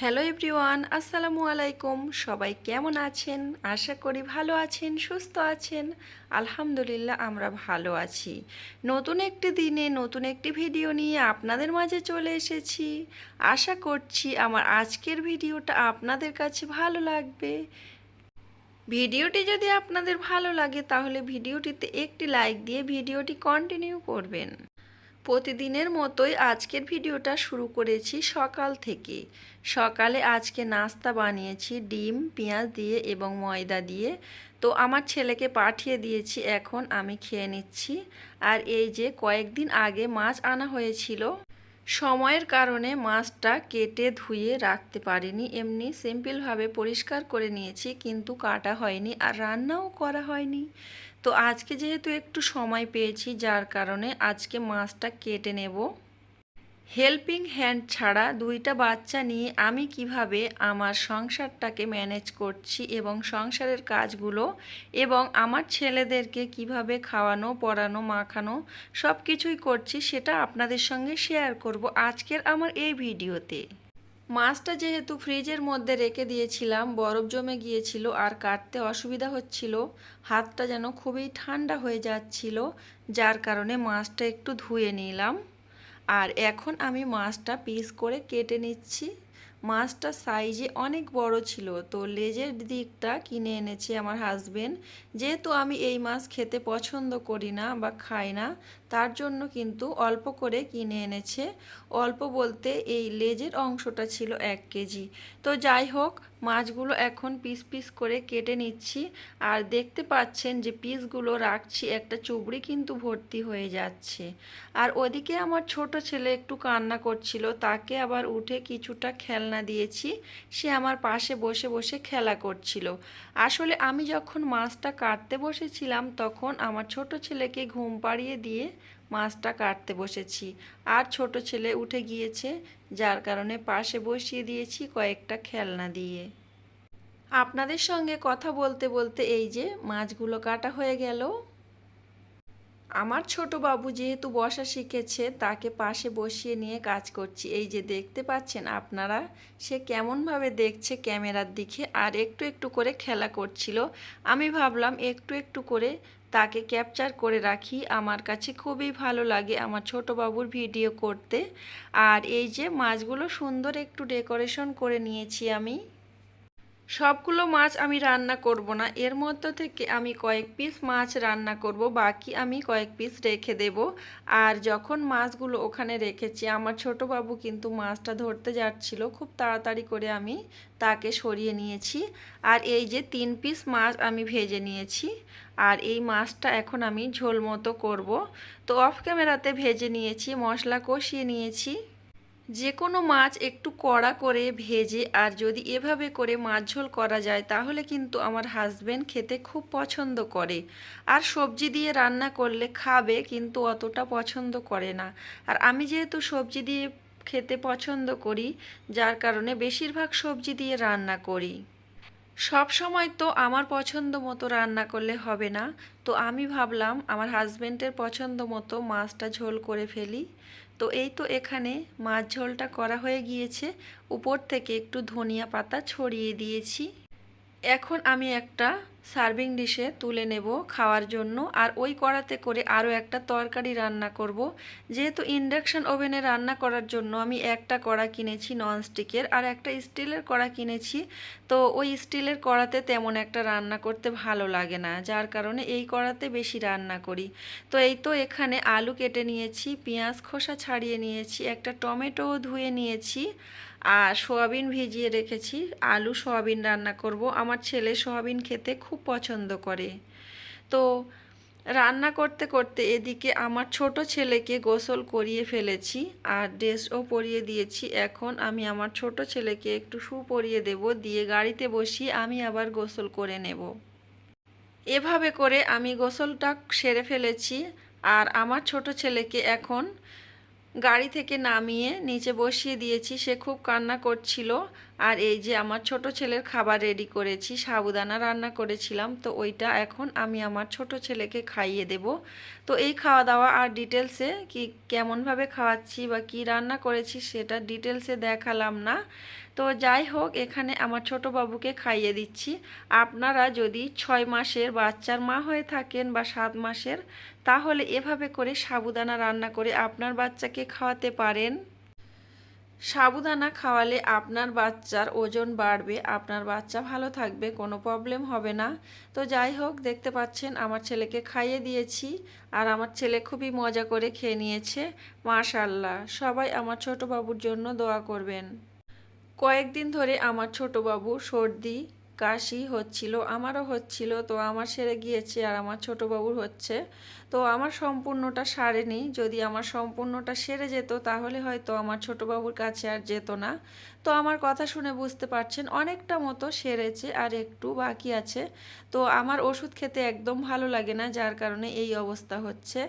Hello everyone আসসালামু আলাইকুম সবাই কেমন আছেন? আশা করি ভালো আছেন, সুস্থ আছেন। আলহামদুলিল্লাহ, আমরা ভালো আছি। নতুন একটি দিনে, নতুন একটি ভিডিও নিয়ে আপনাদের মাঝে চলে এসেছি। আশা করছি আমার আজকের ভিডিওটা আপনাদের কাছে ভালো লাগবে। ভিডিওটি যদি আপনাদের ভালো লাগে, তাহলে ভিডিওটিতে একটি লাইক দিয়ে ভিডিওটি কন্টিনিউ করবেন। প্রতিদিনের মতোই আজকের ভিডিওটা শুরু করেছি সকাল থেকে। সকালে আজকে নাস্তা বানিয়েছি, ডিম, পেঁয়াজ দিয়ে এবং ময়দা দিয়ে। তো আমার ছেলেকে পাঠিয়ে দিয়েছি, এখন আমি খেয়ে নিচ্ছি। আর এই যে কয়েকদিন আগে মাছ আনা হয়েছিল, সময়ের কারণে মাছটা কেটে ধুয়ে রাখতে পারিনি। এমনি সিম্পলভাবে পরিষ্কার করে নিয়েছি, কিন্তু কাটা হয়নি আর রান্নাও করা হয়নি। তো আজকে যেহেতু একটু সময় পেয়েছি, যার কারণে আজকে মাছটা কেটে নেব। হেল্পিং হ্যান্ড ছাড়া দুইটা বাচ্চা নিয়ে আমি কীভাবে আমার সংসারটাকে ম্যানেজ করছি এবং সংসারের কাজগুলো এবং আমার ছেলেদেরকে কীভাবে খাওয়ানো, পড়ানো, মাখানো সব কিছুই করছি, সেটা আপনাদের সঙ্গে শেয়ার করব আজকের আমার এই ভিডিওতে। মাছটা যেহেতু ফ্রিজের মধ্যে রেখে দিয়েছিলাম, বরফ জমে গিয়েছিল আর কাটতে অসুবিধা হচ্ছিল, হাতটা যেন খুবই ঠান্ডা হয়ে যাচ্ছিল, যার কারণে মাছটা একটু ধুয়ে নিলাম। আর এখন আমি মাছটা পিস করে কেটে নিচ্ছি। মাছটা সাইজে অনেক বড় ছিল, তো লেজের দিকটা কিনে এনেছে আমার হাজবেন্ড যেহেতু আমি এই মাছ খেতে পছন্দ করি না বা খাই না, তার জন্য কিন্তু অল্প করে কিনে এনেছে। অল্প বলতে এই লেজের অংশটা ছিল এক কেজি। তো যাই হোক মাছগুলো এখন পিস পিস করে কেটে নিচ্ছি। আর দেখতে পাচ্ছেন যে পিসগুলো রাখছি, একটা চুবড়ি কিন্তু ভর্তি হয়ে যাচ্ছে। আর ওদিকে আমার ছোট ছেলে একটু কান্না করছিল, তাকে আবার উঠে কিছুটা খেলনা দিয়েছি। সে আমার পাশে বসে বসে খেলা করছিল। আসলে আমি যখন মাছটা কাটতে বসেছিলাম, তখন আমার ছোট ছেলেকে ঘুম পাড়িয়ে দিয়ে মাছটা কাটতে বসেছি। আর ছোট ছেলে উঠে গিয়েছে, যার কারণে পাশে বসিয়ে দিয়েছি কয়েকটা খেলনা দিয়ে। আপনাদের সঙ্গে কথা বলতে বলতে এই যে মাছগুলো কাটা হয়ে গেল। আমার ছোট বাবু যেহেতু বসা শিখেছে, তাকে পাশে বসিয়ে নিয়ে কাজ করছি। এই যে দেখতে পাচ্ছেন আপনারা, সে কেমনভাবে দেখছে ক্যামেরার দিকে, আর একটু একটু করে খেলা করছিল। আমি ভাবলাম একটু একটু করে তাকে ক্যাপচার করে রাখি। আমার কাছে খুবই ভালো লাগে আমার ছোট বাবুর ভিডিও করতে। আর এই যে মাছগুলো সুন্দর একটু ডেকোরেশন করে নিয়েছি আমি। সবগুলো মাছ আমি রান্না করব না। এর মধ্য থেকে আমি কয়েক পিস মাছ রান্না করব, বাকি আমি কয়েক পিস রেখে দেব। আর যখন মাছগুলো ওখানে রেখেছি, আমার ছোট বাবু কিন্তু মাছটা ধরতে যাচ্ছিল, খুব তাড়াতাড়ি করে আমি তাকে সরিয়ে নিয়েছি। আর এই যে তিন পিস মাছ আমি ভেজে নিয়েছি, আর এই মাছটা এখন আমি ঝোল মতো করব। তো অফ ক্যামেরাতে ভেজে নিয়েছি, মশলা কষিয়ে নিয়েছি। যে কোনো মাছ একটু কড়া করে ভেজে আর যদি এভাবে করে মাছ ঝোল করা যায়, তাহলে কিন্তু আমার হাজব্যান্ড খেতে খুব পছন্দ করে। আর সবজি দিয়ে রান্না করলে খাবে, কিন্তু অতটা পছন্দ করে না। আর আমি যেহেতু সবজি দিয়ে খেতে পছন্দ করি, যার কারণে বেশিরভাগ সবজি দিয়ে রান্না করি। সব সময় তো আমার পছন্দ মতো রান্না করলে হবে না। তো আমি ভাবলাম, আমার হাজব্যান্ডের পছন্দ মতো মাছটা ঝোল করে ফেলি। তো এই তো এখানে মাছ ঝোলটা করা হয়ে গিয়েছে। উপর থেকে একটু ধনিয়া পাতা ছড়িয়ে দিয়েছি। এখন আমি একটা সার্ভিং ডিশে তুলে নেব খাওয়ার জন্য, আর ওই কড়াতে করে আরও একটা তরকারি রান্না করব। যেহেতু ইন্ডাকশান ওভেনে রান্না করার জন্য আমি একটা কড়া কিনেছি ননস্টিকের আর একটা স্টিলের কড়া কিনেছি, তো ওই স্টিলের কড়াতে তেমন একটা রান্না করতে ভালো লাগে না, যার কারণে এই কড়াতে বেশি রান্না করি। তো এই তো এখানে আলু কেটে নিয়েছি, পেঁয়াজ খোসা ছাড়িয়ে নিয়েছি, একটা টমেটোও ধুয়ে নিয়েছি আর সোয়াবিন ভিজিয়ে রেখেছি। আলু সোয়াবিন রান্না করব। আমার ছেলে সোয়াবিন খেতে খুব পছন্দ করে। তো রান্না করতে করতে এদিকে আমার ছোট ছেলেকে গোসল করিয়ে ফেলেছি আর ড্রেসও পরিয়ে দিয়েছি। এখন আমি আমার ছোট ছেলেকে একটু শু পরিয়ে দেব। দিয়ে গাড়িতে বসিয়ে আমি আবার গোসল করে নেব। এভাবে করে আমি গোসলটা সেরে ফেলেছি। আর আমার ছোট ছেলেকে এখন গাড়ি থেকে নামিয়ে নিচে বসিয়ে দিয়েছি। সে খুব কান্না করছিল। আর এই যে আমার ছোট ছেলের খাবার রেডি করেছি, সাবুদানা রান্না করেছিলাম, তো ওইটা এখন আমি আমার ছোট ছেলেকে খাইয়ে দেব। তো এই খাওয়া দাওয়া আর ডিটেলসে কি কেমনভাবে খাওয়াচ্ছি বা কি রান্না করেছি সেটা ডিটেলসে দেখালাম না। তো যাই হোক, এখানে আমার ছোট বাবুকে খাইয়ে দিচ্ছি। আপনারা যদি ছয় মাসের বাচ্চার মা হয়ে থাকেন বা সাত মাসের, তাহলে এভাবে করে সাবুদানা রান্না করে আপনার বাচ্চাকে খাওয়াতে পারেন। সাবুদানা খাওয়ালে আপনার বাচ্চার ওজন বাড়বে, আপনার বাচ্চা ভালো থাকবে, কোনো প্রবলেম হবে না। তো যাই হোক, দেখতে পাচ্ছেন আমার ছেলেকে খাইয়ে দিয়েছি আর আমার ছেলে খুবই মজা করে খেয়ে নিয়েছে। মাশাল্লাহ সবাই আমার ছোট বাবুর জন্য দোয়া করবেন। কয়েকদিন ধরে আমার ছোট বাবু সর্দি কাশি হচ্ছিল, আমারও হচ্ছিল। তো আমার সেরে গিয়েছে আর আমার ছোট বাবুর হচ্ছে। তো আমার সম্পূর্ণটা সারেনি। যদি আমার সম্পূর্ণটা সেরে যেত, তাহলে হয়তো আমার ছোট বাবুর কাছে আর যেত না। তো আমার কথা শুনে বুঝতে পারছেন, অনেকটা মতো সেরেছে আর একটু বাকি আছে। তো আমার ওষুধ খেতে একদম ভালো লাগে না, যার কারণে এই অবস্থা হচ্ছে।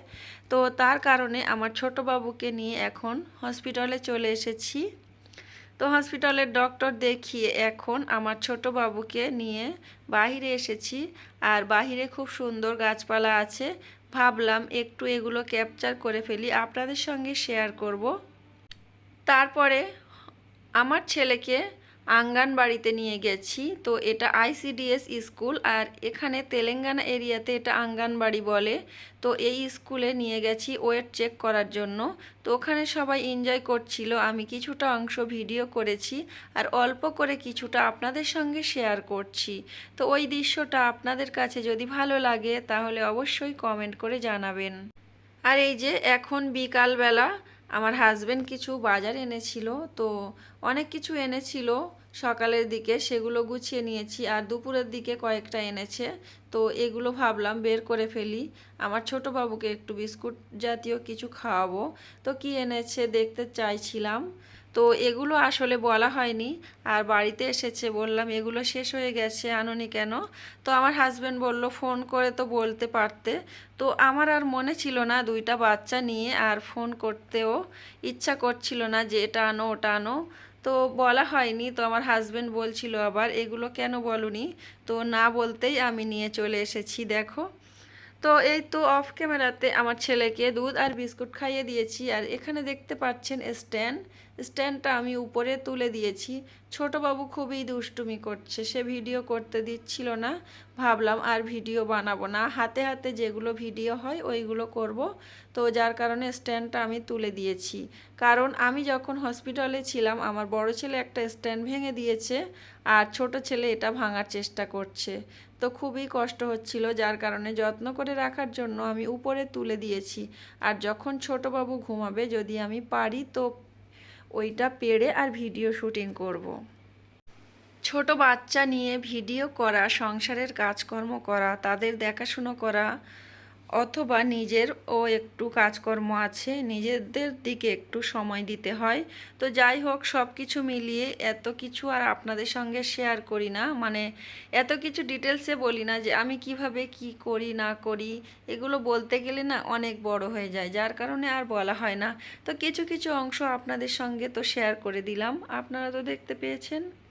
তো তার কারণে আমার ছোট বাবুকে নিয়ে এখন হসপিটালে চলে এসেছি। তো হসপিটালের ডক্টর দেখিয়ে এখন আমার ছোট বাবুকে নিয়ে বাহিরে এসেছি। আর বাহিরে খুব সুন্দর গাছপালা আছে। ভাবলাম একটু এগুলো ক্যাপচার করে ফেলি, আপনাদের সঙ্গে শেয়ার করব। তারপরে আমার ছেলেকে আঙ্গানবাড়িতে নিয়ে গেছি। তো এটা আইসিডিএস স্কুল আর এখানে তেলেঙ্গানা এরিয়াতে এটা আঙ্গানবাড়ি বলে। তো এই স্কুলে নিয়ে গেছি ওয়েট চেক করার জন্য। তো ওখানে সবাই এনজয় করছিল। আমি কিছুটা অংশ ভিডিও করেছি আর অল্প করে কিছুটা আপনাদের সঙ্গে শেয়ার করছি। তো ওই দৃশ্যটা আপনাদের কাছে যদি ভালো লাগে তাহলে অবশ্যই কমেন্ট করে জানাবেন। আর এই যে এখন বিকালবেলা আমার হাজবেন্ড কিছু বাজার এনেছিল, তো অনেক কিছু এনেছিল। সকালের দিকে সেগুলো গুছিয়ে নিয়েছি আর দুপুরের দিকে কয়েকটা এনেছে, তো এগুলো ভাবলাম বের করে ফেলি। আমার ছোট বাবুকে একটু বিস্কুট জাতীয় কিছু খাওয়াবো। তো কি এনেছে দেখতে চাইছিলাম। তো এগুলো আসলে বলা হয়নি। আর বাড়িতে এসেছে, বললাম এগুলো শেষ হয়ে গেছে, আনুনি কেন? তো আমার হাজব্যান্ড বলল, ফোন করে তো বলতে পারতে। তো আমার আর মনে ছিল না দুইটা বাচ্চা নিয়ে আর ফোন করতেও ইচ্ছা করছিল না যে এটা আনো, ওটা আনো। তো বলা হয়নি, তো আমার হাজব্যান্ড বলছিল আবার, এগুলো কেন বলুনি? তো না বলতেই আমি নিয়ে চলে এসেছি, দেখো। তো এই তো অফ ক্যামেরাতে আমার ছেলেকে দুধ আর বিস্কুট খাইয়ে দিয়েছি, আর এখানে দেখতে পাচ্ছেন স্ট্যান্ড। স্ট্যান্ডটা আমি উপরে তুলে দিয়েছি। ছোট বাবু খুবই দুষ্টুমি করছে, সে ভিডিও করতে দিচ্ছিল না। ভাবলাম আর ভিডিও বানাবো না, হাতে হাতে যেগুলো ভিডিও হয় ওইগুলো করব। তো যার কারণে স্ট্যান্ডটা আমি তুলে দিয়েছি। কারণ আমি যখন হসপিটালে ছিলাম, আমার বড় ছেলে একটা স্ট্যান্ড ভেঙে দিয়েছে আর ছোট ছেলে এটা ভাঙার চেষ্টা করছে। তো খুবই কষ্ট হচ্ছিল, যার কারণে যত্ন করে রাখার জন্য আমি উপরে তুলে দিয়েছি। আর যখন ছোটবাবু ঘুমাবে, যদি আমি পারি তো ওইটা পেড়ে আর ভিডিও শুটিং করব। ছোট বাচ্চা নিয়ে ভিডিও করা, সংসারের কাজকর্ম করা, তাদের দেখাশুনো করা অথবা নিজের ও একটু কাজকর্ম আছে, নিজেদের দিকে একটু সময় দিতে হয়। তো যাই হোক সব কিছু মিলিয়ে এত কিছু আর আপনাদের সঙ্গে শেয়ার করি না। মানে এত কিছু ডিটেলসে বলি না যে আমি কীভাবে কি করি, না করি, এগুলো বলতে গেলে না অনেক বড় হয়ে যায়। যার কারণে আর বলা হয় না। তো কিছু কিছু অংশ আপনাদের সঙ্গে তো শেয়ার করে দিলাম। আপনারা তো দেখতে পেয়েছেন।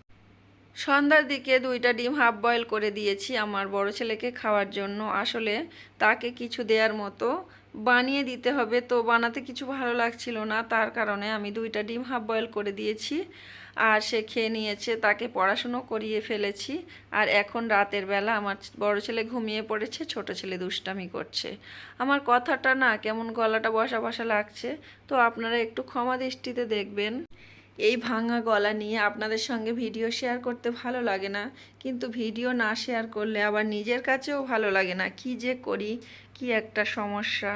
সন্ধ্যার দিকে দুইটা ডিম হাফ বয়েল করে দিয়েছি আমার বড় ছেলেকে খাওয়ার জন্য। আসলে তাকে কিছু দেওয়ার মতো বানিয়ে দিতে হবে। তো বানাতে কিছু ভালো লাগছিল না, তার কারণে আমি দুইটা ডিম হাফ বয়েল করে দিয়েছি। আর সে খেয়ে নিয়েছে, তাকে পড়াশুনো করিয়ে ফেলেছি। আর এখন রাতের বেলা আমার বড় ছেলে ঘুমিয়ে পড়েছে, ছোট ছেলে দুষ্টামি করছে। আমার কথাটা না কেমন গলাটা বসা বসা লাগছে, তো আপনারা একটু ক্ষমা দৃষ্টিতে দেখবেন। এই ভাঙা গলা নিয়ে আপনাদের সঙ্গে ভিডিও শেয়ার করতে ভালো লাগে না। কিন্তু ভিডিও না শেয়ার করলে আবার নিজের কাছেও ভালো লাগে না। কি যে করি, কি একটা সমস্যা।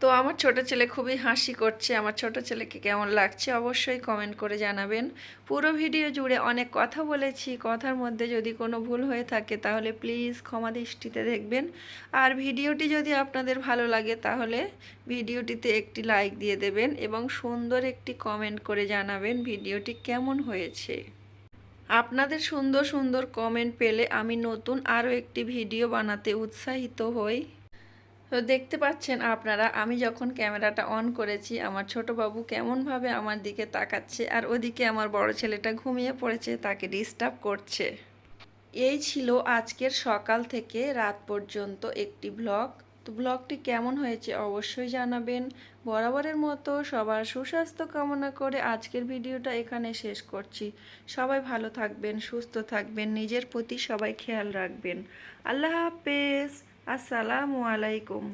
তো আমার ছোট ছেলে খুবই হাসি করছে। আমার ছোট ছেলেকে কেমন লাগছে অবশ্যই কমেন্ট করে জানাবেন। পুরো ভিডিও জুড়ে অনেক কথা বলেছি। কথার মধ্যে যদি কোনো ভুল হয়ে থাকে তাহলে প্লিজ ক্ষমা দৃষ্টিতে দেখবেন। আর ভিডিওটি যদি আপনাদের ভালো লাগে তাহলে ভিডিওটিতে একটি লাইক দিয়ে দেবেন এবং সুন্দর একটি কমেন্ট করে জানাবেন ভিডিওটি কেমন হয়েছে। আপনাদের সুন্দর সুন্দর কমেন্ট পেলে আমি নতুন আরও একটি ভিডিও বানাতে উৎসাহিত হই। তো দেখতে পাচ্ছেন আপনারা, আমি যখন ক্যামেরাটা অন করেছি, আমার ছোট বাবু কেমনভাবে আমার দিকে তাকাচ্ছে আর ওদিকে আমার বড় ছেলেটা ঘুমিয়ে পড়েছে, তাকে ডিস্টার্ব করছে। এই ছিল আজকের সকাল থেকে রাত পর্যন্ত একটি ব্লগ তো ব্লগটি কেমন হয়েছে অবশ্যই জানাবেন। বরাবরের মতো সবার সুস্বাস্থ্য কামনা করে আজকের ভিডিওটা এখানে শেষ করছি। সবাই ভালো থাকবেন, সুস্থ থাকবেন, নিজের প্রতি সবাই খেয়াল রাখবেন। আল্লাহ হাফেজ। আসসালামু আলাইকুম।